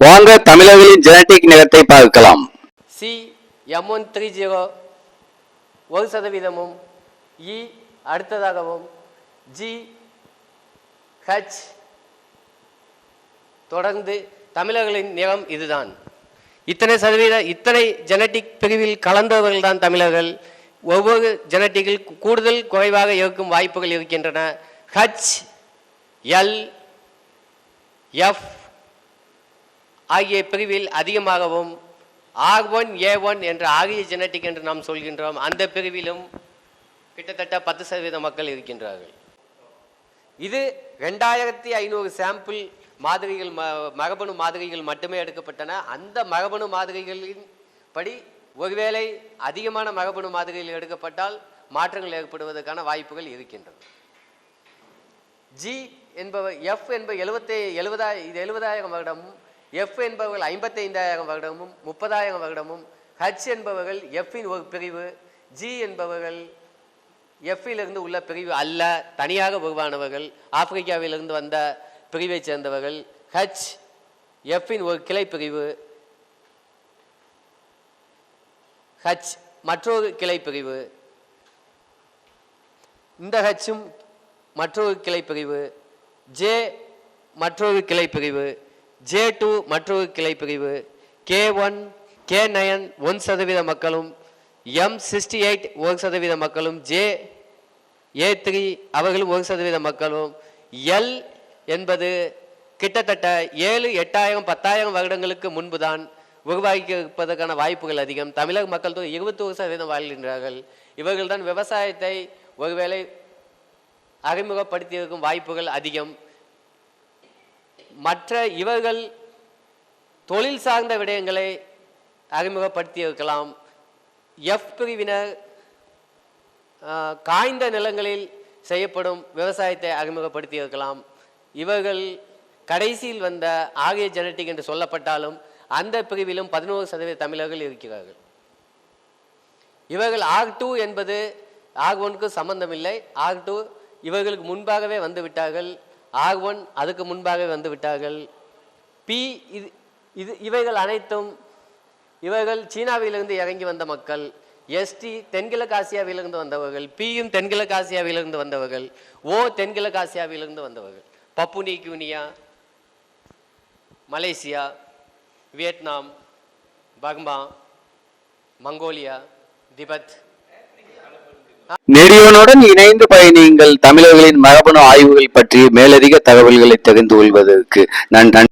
வாங்க தமிழர்களின் ஜெனடிக் நிறத்தை பார்க்கலாம். C M one three zero ஒரு சதவீதமும் இ அடுத்ததாகவும் ஜி ஹச் தொடர்ந்து தமிழர்களின் நிறம் இதுதான். இத்தனை சதவீத இத்தனை ஜெனட்டிக் பிரிவில் கலந்தவர்கள் தான் தமிழர்கள். ஒவ்வொரு ஜெனட்டிக்கில் கூடுதல் குறைவாக இருக்கும் வாய்ப்புகள் இருக்கின்றன. ஹச் எல் எஃப் ஆகிய பிரிவில் அதிகமாகவும் ஆர் ஒன் ஏ ஒன் என்ற ஆகிய ஜெனட்டிக் என்று நாம் சொல்கின்றோம். அந்த பிரிவிலும் கிட்டத்தட்ட பத்து சதவீத மக்கள் இருக்கின்றார்கள். இது ரெண்டாயிரத்தி ஐநூறு சாம்பிள் மாதிரிகள் ம மரபணு மாதிரிகள் மட்டுமே எடுக்கப்பட்டன. அந்த மரபணு மாதிரிகளின் படி ஒருவேளை அதிகமான மரபணு மாதிரிகள் எடுக்கப்பட்டால் மாற்றங்கள் ஏற்படுவதற்கான வாய்ப்புகள் இருக்கின்றன ஜி என்பவர் எஃப் என்ப எழுபத்தி எழுபதாய இது எழுபதாயிரம் வருடமும் எஃப் என்பவர்கள் ஐம்பத்தைந்தாயிரம் வருடமும் முப்பதாயிரம் வருடமும் ஹச் என்பவர்கள் எஃப்பின் ஒரு பிரிவு ஜி என்பவர்கள் எஃப்பிலிருந்து உள்ள பிரிவு அல்ல தனியாக உருவானவர்கள் ஆப்பிரிக்காவிலிருந்து வந்த பிரிவை சேர்ந்தவர்கள் ஹச் எஃப்பின் ஒரு கிளை பிரிவு ஹச் மற்றொரு கிளை பிரிவு. இந்த ஹச்சும் மற்றொரு கிளை பிரிவு ஜே மற்றொரு கிளை பிரிவு. ஜே டூ மற்றொரு கிளை பிரிவு K one K nine one சதவீத மக்களும் எம் சிக்ஸ்டி எயிட் ஒரு சதவீத மக்களும் ஜே ஏ த்ரீ அவர்களும் ஒரு சதவீத மக்களும் எல் என்பது கிட்டத்தட்ட ஏழு எட்டாயிரம் பத்தாயிரம் வருடங்களுக்கு முன்புதான் உருவாக்கியிருப்பதற்கான வாய்ப்புகள் அதிகம். தமிழக மக்கள் தொகை இருபத்தோரு சதவீதம் வாழ்கின்றார்கள். இவர்கள்தான் விவசாயத்தை ஒருவேளை அறிமுகப்படுத்தியிருக்கும் வாய்ப்புகள் அதிகம். மற்ற இவர்கள் தொழில் சார்ந்த விடயங்களை அறிமுகப்படுத்தியிருக்கலாம். எஃப் பிரிவினர் காய்ந்த நிலங்களில் செய்யப்படும் விவசாயத்தை அறிமுகப்படுத்தியிருக்கலாம். இவர்கள் கடைசியில் வந்த ஆகிய ஜெனட்டிக் என்று சொல்லப்பட்டாலும் அந்த பிரிவிலும் பதினோரு சதவீத தமிழர்கள் இருக்கிறார்கள். இவர்கள் ஆர் டூ என்பது ஆர் ஒனுக்கு சம்பந்தமில்லை. ஆர் டூ இவர்களுக்கு முன்பாகவே வந்துவிட்டார்கள். ஆர் ஒன் அதுக்கு முன்பாகவே வந்து விட்டார்கள். பி இது இது இவைகள் அனைத்தும் இவர்கள் சீனாவிலிருந்து இறங்கி வந்த மக்கள். எஸ்டி தென்கிழக்கு ஆசியாவிலிருந்து வந்தவர்கள். பியும் தென்கிழக்கு ஆசியாவிலிருந்து வந்தவர்கள். ஓ தென்கிழக்கு ஆசியாவிலிருந்து வந்தவர்கள். Papua New Guinea Malaysia Vietnam Burma Mongolia Tibet நெடியோனுடன் இணைந்து பயணியுங்கள். தமிழர்களின் மரபணு ஆய்வுகள் பற்றி மேலதிக தகவல்களை தெரிந்து கொள்வதற்கு நன்றி